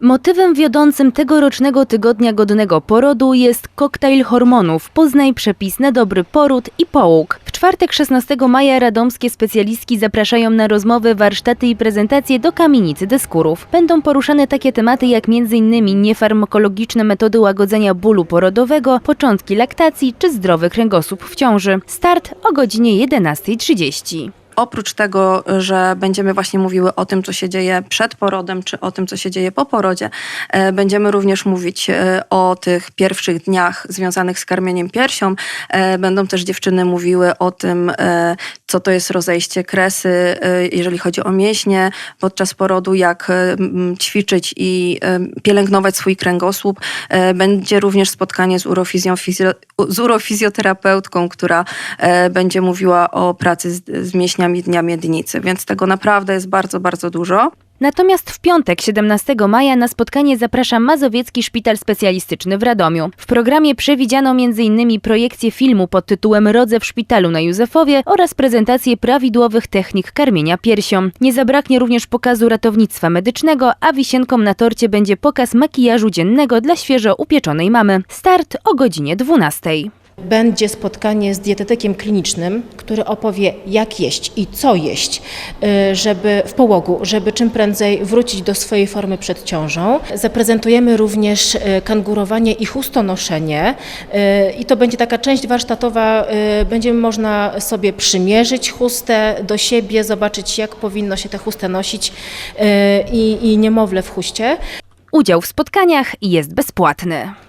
Motywem wiodącym tegorocznego tygodnia godnego porodu jest koktajl hormonów Poznaj przepis na dobry poród i połóg. W czwartek 16 maja radomskie specjalistki zapraszają na rozmowy, warsztaty i prezentacje do kamienicy Deskurów. Będą poruszane takie tematy jak m.in. niefarmakologiczne metody łagodzenia bólu porodowego, początki laktacji czy zdrowy kręgosłup w ciąży. Start o godzinie 11.30. Oprócz tego, że będziemy właśnie mówiły o tym, co się dzieje przed porodem, czy o tym, co się dzieje po porodzie, e, będziemy również mówić e, o tych pierwszych dniach związanych z karmieniem piersią. E, Będą też dziewczyny mówiły o tym, co to jest rozejście kresy, e, jeżeli chodzi o mięśnie podczas porodu, jak m, ćwiczyć i e, pielęgnować swój kręgosłup. Będzie również spotkanie z, urofizją, fizjo- z urofizjoterapeutką, która będzie mówiła o pracy z, z mięśniami dnia miednicy, więc tego naprawdę jest bardzo, bardzo dużo. Natomiast w piątek 17 maja na spotkanie zaprasza Mazowiecki Szpital Specjalistyczny w Radomiu. W programie przewidziano m.in. projekcję filmu pod tytułem Rodze w szpitalu na Józefowie oraz prezentację prawidłowych technik karmienia piersią. Nie zabraknie również pokazu ratownictwa medycznego, a wisienką na torcie będzie pokaz makijażu dziennego dla świeżo upieczonej mamy. Start o godzinie 12. Będzie spotkanie z dietetykiem klinicznym, który opowie, jak jeść i co jeść, y, żeby w połogu, żeby czym prędzej wrócić do swojej formy przed ciążą. Zaprezentujemy również y, kangurowanie i chustonoszenie y, i to będzie taka część warsztatowa, y, będzie można sobie przymierzyć chustę do siebie, zobaczyć jak powinno się tę chustę nosić i, i niemowlę w chuście. Udział w spotkaniach jest bezpłatny.